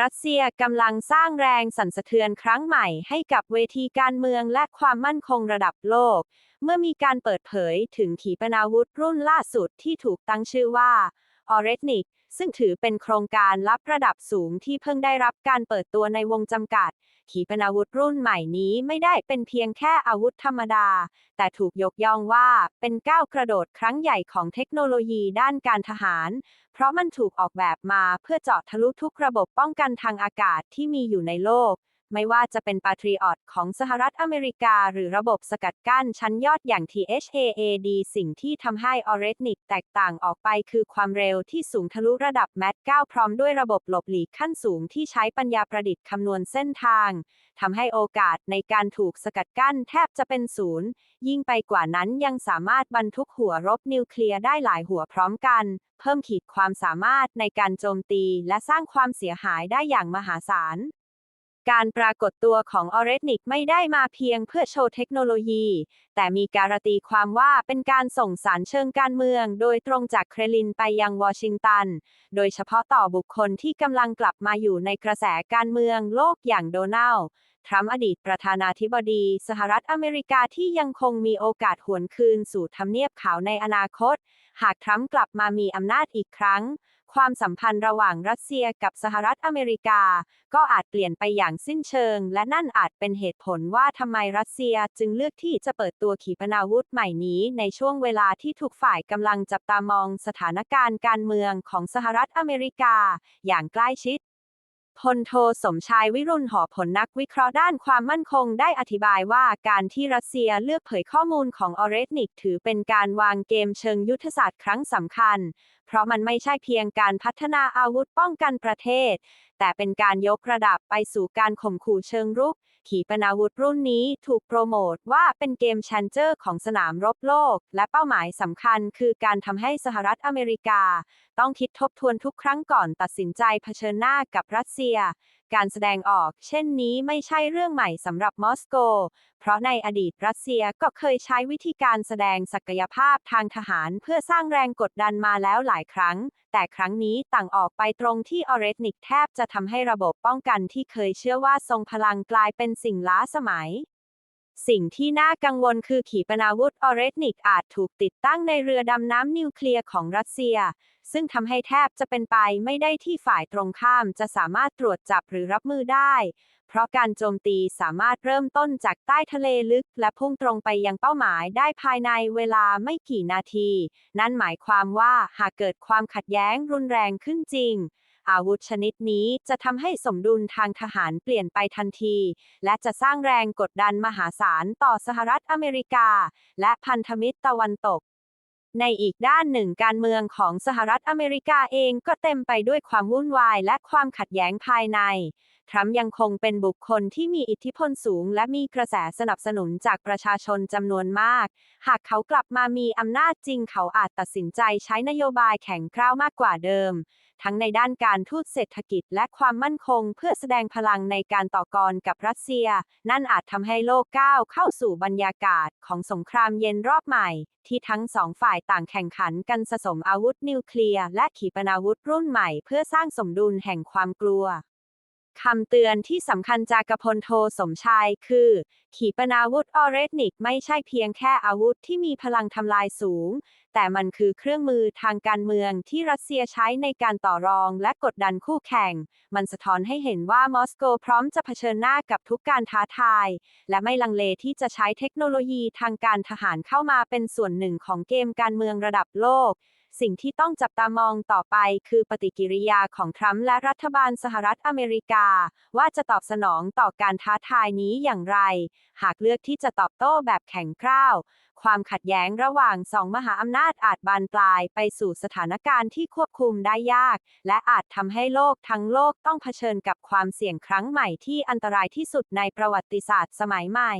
รัสเซียกำลังสร้างแรงสั่นสะเทือนครั้งใหม่ให้กับเวทีการเมืองและความมั่นคงระดับโลก เมื่อมีการเปิดเผยถึงขีปนาวุธรุ่นล่าสุดที่ถูกตั้งชื่อว่า ออเรตนิกซึ่งถือเป็นโครงการลับระดับสูงที่เพิ่งได้รับการเปิดตัวในวงจำกัด ขีปนาวุธรุ่นใหม่นี้ไม่ได้เป็นเพียงแค่อาวุธธรรมดา แต่ถูกยกย่องว่าเป็นก้าวกระโดดครั้งใหญ่ของเทคโนโลยีด้านการทหาร เพราะมันถูกออกแบบมาเพื่อเจาะทะลุทุกระบบป้องกันทางอากาศที่มีอยู่ในโลก ไม่ว่าจะเป็น Patriot ของสหรัฐอเมริกา หรือระบบสกัดกั้นชั้นยอดอย่าง THAAD สิ่งที่ทำให้ o r e t n i c แตกต่างออกไปคือความเร็วที่สูงทะลุระดับแมท9พร้อมด้วยระบบหลบหลีกขั้นสูงที่ใช้ปัญญาประดิษฐ์คำนวณเส้นทางทำให้โอกาสในการถูกสกัดกั้นแทบจะเป็นศูนย์ ยิ่งไปกว่านั้นยังสามารถบรรทุกหัวรบนิวเคลียร์ได้หลายหัวพร้อมกัน เพิ่มขีดความสามารถในการโจมตีและสร้างความเสียหายได้อย่างมหาศาล การปรากฏตัวของออเรสนิกไม่ได้มาเพียงเพื่อโชว์เทคโนโลยี แต่มีการตีความว่าเป็นการส่งสารเชิงการเมือง โดยตรงจากเครลินไปยังวอชิงตัน โดยเฉพาะต่อบุคคลที่กำลังกลับมาอยู่ในกระแสการเมืองโลกอย่างโดนัลด์ ทรัมป์อดีตประธานาธิบดี สหรัฐอเมริกาที่ยังคงมีโอกาสหวนคืนสู่ทำเนียบขาวในอนาคต หากทรัมป์กลับมามีอำนาจอีกครั้ง ความสัมพันธ์ระหว่างรัสเซียกับสหรัฐอเมริกา ก็อาจเปลี่ยนไปอย่างสิ้นเชิง และนั่นอาจเป็นเหตุผลว่าทำไมรัสเซียจึงเลือกที่จะเปิดตัวขีปนาวุธใหม่นี้ ในช่วงเวลาที่ทุกฝ่ายกำลังจับตามองสถานการณ์การเมืองของสหรัฐอเมริกา อย่างใกล้ชิด พลโทสมชายวิรุณหอผลนักวิเคราะห์ด้านความมั่นคงได้อธิบายว่าการที่รัสเซียเลือกเผยข้อมูลของออเรสนิกถือเป็นการวางเกมเชิงยุทธศาสตร์ครั้งสำคัญ เพราะมันไม่ใช่เพียงการพัฒนาอาวุธป้องกันประเทศ แต่เป็นการยกระดับไปสู่การข่มขู่เชิงรุก ขีปนาวุธรุ่นนี้ถูกโปรโมทว่าเป็นเกมแชนเจอร์ของสนามรบโลก และเป้าหมายสำคัญคือการทำให้สหรัฐอเมริกา ต้องคิดทบทวนทุกครั้งก่อนตัดสินใจเผชิญหน้ากับรัสเซีย การแสดงออก เช่นนี้ไม่ใช่เรื่องใหม่สำหรับมอสโก เพราะในอดีตรัสเซียก็เคยใช้วิธีการแสดงศักยภาพทางทหารเพื่อสร้างแรงกดดันมาแล้วหลายครั้ง แต่ครั้งนี้ต่างออกไปตรงที่ออเรตนิกแทบจะทำให้ระบบป้องกันที่เคยเชื่อว่าทรงพลังกลายเป็นสิ่งล้าสมัยสิ่งที่น่ากังวลคือขีปนาวุธออเรตนิกอาจถูกติดตั้งในเรือดำน้ำนิวเคลียร์ของรัสเซีย ซึ่งทำให้แทบจะเป็นไปไม่ได้ที่ฝ่ายตรงข้ามจะสามารถตรวจจับหรือรับมือได้ เพราะการโจมตีสามารถเริ่มต้นจากใต้ทะเลลึก และพุ่งตรงไปยังเป้าหมายได้ภายในเวลาไม่กี่นาที นั่นหมายความว่าหากเกิดความขัดแย้งรุนแรงขึ้นจริงอาวุธชนิดนี้จะทำให้สมดุลทางทหารเปลี่ยนไปทันที และจะสร้างแรงกดดันมหาศาลต่อสหรัฐอเมริกา และพันธมิตรตะวันตก ในอีกด้านหนึ่งการเมืองของสหรัฐอเมริกาเองก็เต็มไปด้วยความวุ่นวายและความขัดแย้งภายใน ทรัมป์ยังคงเป็นบุคคลที่มีอิทธิพลสูง และมีกระแสสนับสนุนจากประชาชนจำนวนมาก หากเขากลับมามีอำนาจจริงเขาอาจตัดสินใจใช้นโยบายแข็งกร้าวมากกว่าเดิม ทั้งในด้านการทูตเศรษฐกิจและความมั่นคง เพื่อแสดงพลังในการต่อกรกับรัสเซีย นั่นอาจทำให้โลกก้าวเข้าสู่บรรยากาศของสงครามเย็นรอบใหม่ ที่ทั้งสองฝ่ายต่างแข่งขันกันสะสมอาวุธนิวเคลียร์และขีปนาวุธรุ่นใหม่ เพื่อสร้างสมดุลแห่งความกลัว คำเตือนที่สำคัญจากกพลโทสมชาย คือ ขีปนาวุธออเรตนิกไม่ใช่เพียงแค่อาวุธที่มีพลังทำลายสูง แต่มันคือเครื่องมือทางการเมืองที่รัสเซียใช้ในการต่อรองและกดดันคู่แข่ง มันสะท้อนให้เห็นว่ามอสโกพร้อมจะเผชิญหน้ากับทุกการท้าทาย และไม่ลังเลที่จะใช้เทคโนโลยีทางการทหารเข้ามาเป็นส่วนหนึ่งของเกมการเมืองระดับโลก สิ่งที่ต้องจับตามองต่อไปคือปฏิกิริยาของทรัมป์และรัฐบาลสหรัฐอเมริกา ว่าจะตอบสนองต่อการท้าทายนี้อย่างไร หากเลือกที่จะตอบโต้แบบแข็งกร้าว ความขัดแย้งระหว่างสองมหาอำนาจอาจบานปลายไปสู่สถานการณ์ที่ควบคุมได้ยาก และอาจทำให้โลกทั้งโลกต้องเผชิญกับความเสี่ยงครั้งใหม่ที่อันตรายที่สุดในประวัติศาสตร์สมัยใหม่